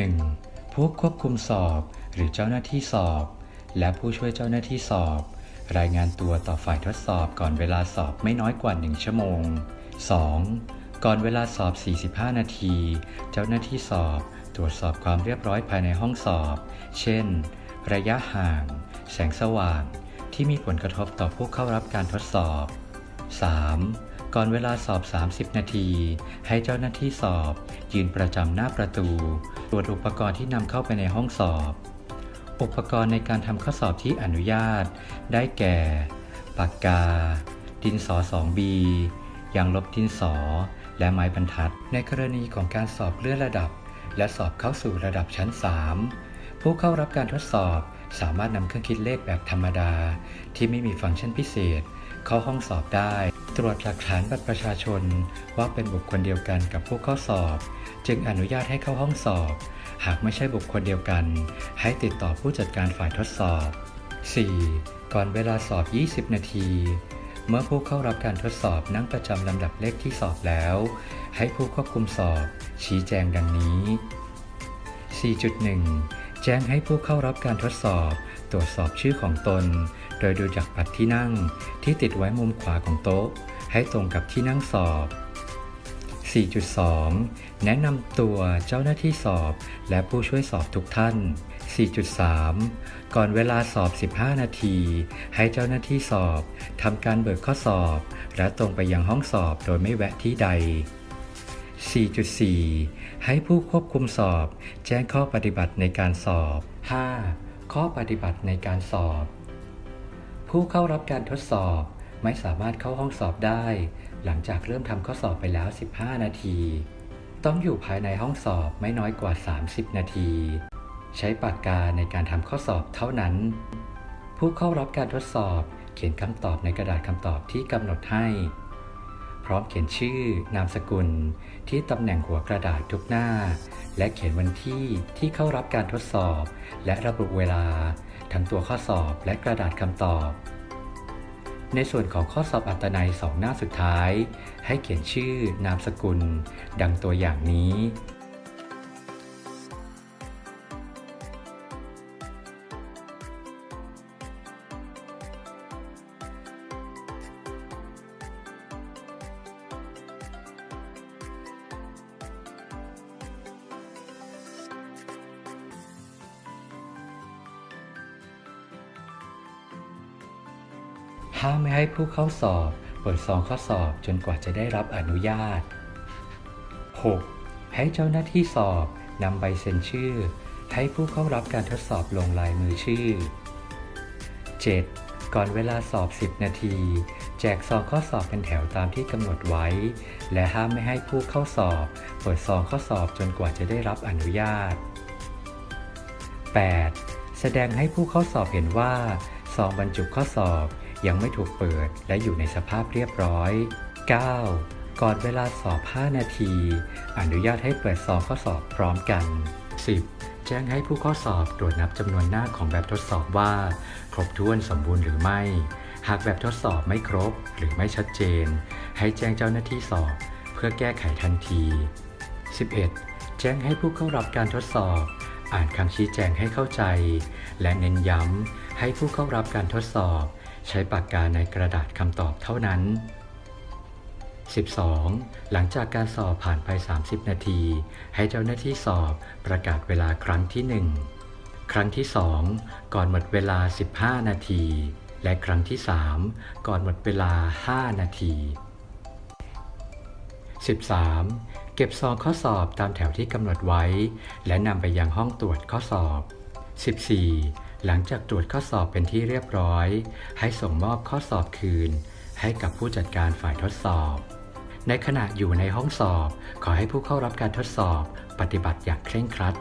1. ผู้ควบคุมสอบ หรือเจ้าหน้าที่สอบ และผู้ช่วยเจ้าหน้าที่สอบ รายงานตัวต่อฝ่ายทดสอบก่อนเวลาสอบไม่น้อยกว่า 1 ชั่วโมง 2. ก่อนเวลาสอบ 45 นาที เจ้าหน้าที่สอบ ตรวจสอบความเรียบร้อยภายในห้องสอบ เช่น ระยะห่าง แสงสว่าง ที่มีผลกระทบต่อผู้เข้ารับการทดสอบ 3. ก่อนเวลาสอบ 30 นาที ให้เจ้าหน้าที่สอบ ยืนประจำหน้าประตู ตรวจอุปกรณ์ที่นำเข้าไปในห้องสอบ อุปกรณ์ในการทำข้อสอบที่อนุญาต ได้แก่ ปากกา ดินสอ 2B ยางลบดินสอ และไม้บรรทัด ในกรณีของการสอบเลื่อนระดับ และสอบเข้าสู่ระดับชั้น 3 ผู้เข้ารับการทดสอบสามารถนำเครื่องคิดเลขแบบธรรมดา ที่ไม่มีฟังก์ชันพิเศษ เข้าห้องสอบได้ ตรวจหลักฐานบัตรประชาชน ว่าเป็นบุคคลเดียวกันกับผู้เข้าสอบ จึงอนุญาตให้เข้าห้องสอบ หากไม่ใช่บุคคลเดียวกัน ให้ติดต่อผู้จัดการฝ่ายทดสอบ 4. ก่อนเวลาสอบ 20 นาที เมื่อผู้เข้ารับการทดสอบนั่งประจำลำดับเลขที่สอบแล้ว ให้ผู้ควบคุมสอบ ชี้แจงดังนี้ 4.1 แจ้งให้ผู้เข้ารับการทดสอบ ตรวจสอบชื่อของตน โดยดูจากบัตรที่นั่งที่ติดไว้มุมขวาของโต๊ะ ให้ตรงกับที่นั่งสอบ 4.2 แนะนำตัวเจ้าหน้าที่สอบและผู้ช่วยสอบทุกท่าน 4.3 ก่อนเวลาสอบ 15 นาที ให้เจ้าหน้าที่สอบทำการเบิกข้อสอบ และตรงไปยังห้องสอบโดยไม่แวะที่ใด 4.4 ให้ผู้ควบคุมสอบ แจ้งข้อปฏิบัติในการสอบ 5. ข้อปฏิบัติในการสอบ ผู้เข้ารับการทดสอบไม่สามารถเข้าห้องสอบได้ หลังจากเริ่มทำข้อสอบไปแล้ว 15 นาที ต้องอยู่ภายในห้องสอบไม่น้อยกว่า 30 นาที ใช้ปากกาในการทำข้อสอบเท่านั้น ผู้เข้ารับการทดสอบเขียนคำตอบในกระดาษคำตอบที่กำหนดให้ พร้อมเขียนชื่อนามสกุลที่ตำแหน่งหัวกระดาษทุกหน้า และเขียนวันที่ที่เข้ารับการทดสอบ และระบุเวลา ทั้งตัวข้อสอบและกระดาษคำตอบ ในส่วนของข้อสอบอัตนัยสองหน้าสุดท้าย ให้เขียนชื่อนามสกุล ดังตัวอย่างนี้ ห้ามไม่ให้ผู้เข้าสอบ เปิดซองข้อสอบจนกว่าจะได้รับอนุญาต 6. ให้เจ้าหน้าที่สอบนำใบเซ็นชื่อ ให้ผู้เข้ารับการทดสอบลงลายมือชื่อ 7. ก่อนเวลาสอบ 10 นาที แจกซองข้อสอบเป็นแถวตามที่กำหนดไว้ และห้ามไม่ให้ผู้เข้าสอบ เปิดซองข้อสอบจนกว่าจะได้รับอนุญาต 8. แสดงให้ผู้เข้าสอบเห็นว่าซองบรรจุข้อสอบ ยังไม่ถูกเปิดและอยู่ในสภาพเรียบร้อย 9. ก่อนเวลาสอบ 5 นาที อนุญาตให้เปิดซองข้อสอบพร้อมกัน 10. แจ้งให้ผู้ข้อสอบตรวจนับจำนวนหน้าของแบบทดสอบว่า ครบถ้วนสมบูรณ์หรือไม่ หากแบบทดสอบไม่ครบหรือไม่ชัดเจน ให้แจ้งเจ้าหน้าที่สอบ เพื่อแก้ไขทันที 11. แจ้งให้ผู้เข้ารับการทดสอบ อ่านคำชี้แจงให้เข้าใจ และเน้นย้ำให้ผู้เข้ารับการทดสอบ ใช้ปากกาในกระดาษคำตอบเท่านั้น 12. หลังจากการสอบผ่านไป 30 นาที ให้เจ้าหน้าที่สอบประกาศเวลาครั้งที่ 1 ครั้งที่ 2 ก่อนหมดเวลา 15 นาที และครั้งที่ 3 ก่อนหมดเวลา 5 นาที 13. เก็บซองข้อสอบตามแถวที่กำหนดไว้ และนำไปยังห้องตรวจข้อสอบ 14. หลังจากตรวจข้อสอบเป็นที่เรียบร้อย ให้ส่งมอบข้อสอบคืน ให้กับผู้จัดการฝ่ายทดสอบ ในขณะอยู่ในห้องสอบ ขอให้ผู้เข้ารับการทดสอบ ปฏิบัติอย่างเคร่งครัด